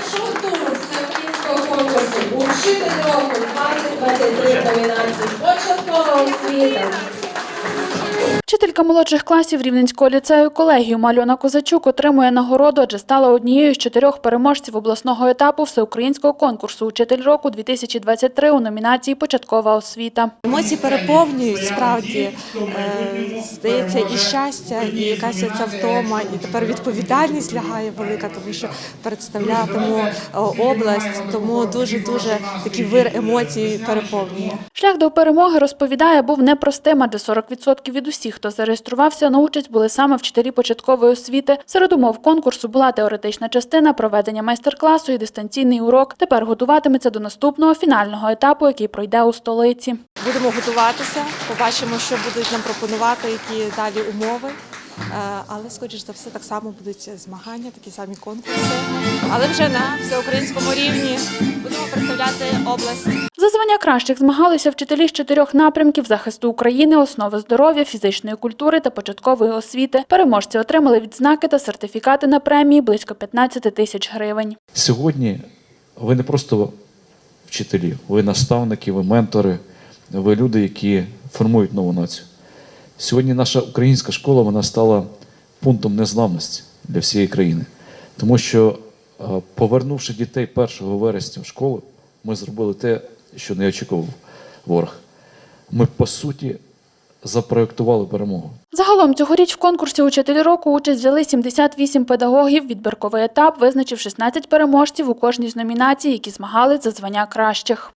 першого туру всеукраїнського конкурсу Учитель року 2023 в номінації Початкова освіта. Вчителька молодших класів Рівненського ліцею колегіум Альона Козачук отримує нагороду, адже стала однією з чотирьох переможців обласного етапу всеукраїнського конкурсу Учитель року 2023 у номінації Початкова освіта. Емоції переповнюють справді е, здається, і щастя, і якась ця втома, і тепер відповідальність лягає велика, тому що представлятиму е, область, тому дуже дуже такий вир емоцій переповнює. Шлях до перемоги розповідає, був непростим, адже 40% від усіх, хто зареєструвався на участь, були саме вчителі початкової освіти. Серед умов конкурсу була теоретична частина, проведення майстер-класу і дистанційний урок. Тепер готуватиметься до наступного фінального етапу, який пройде у столиці. Будемо готуватися, побачимо, що будуть нам пропонувати, які далі умови. Е, Але, скоріш за все, так само будуть змагання, такі самі конкурси. Але вже на всеукраїнському рівні будемо представляти область. За звання кращих змагалися вчителі з чотирьох напрямків захисту України, основи здоров'я, фізичної культури та початкової освіти. Переможці отримали відзнаки та сертифікати на премії близько 15 тисяч гривень. Сьогодні ви не просто вчителі, ви наставники, ви ментори, ви люди, які формують нову націю. Сьогодні наша українська школа вона стала пунктом незламності для всієї країни. Тому що, е, повернувши дітей 1 вересня в школу, ми зробили те, що не очікував ворог. Ми, по суті, запроектували перемогу. Загалом цьогоріч в конкурсі «Учитель року» участь взяли 78 педагогів. Відбірковий етап визначив 16 переможців у кожній з номінацій, які змагались за звання кращих.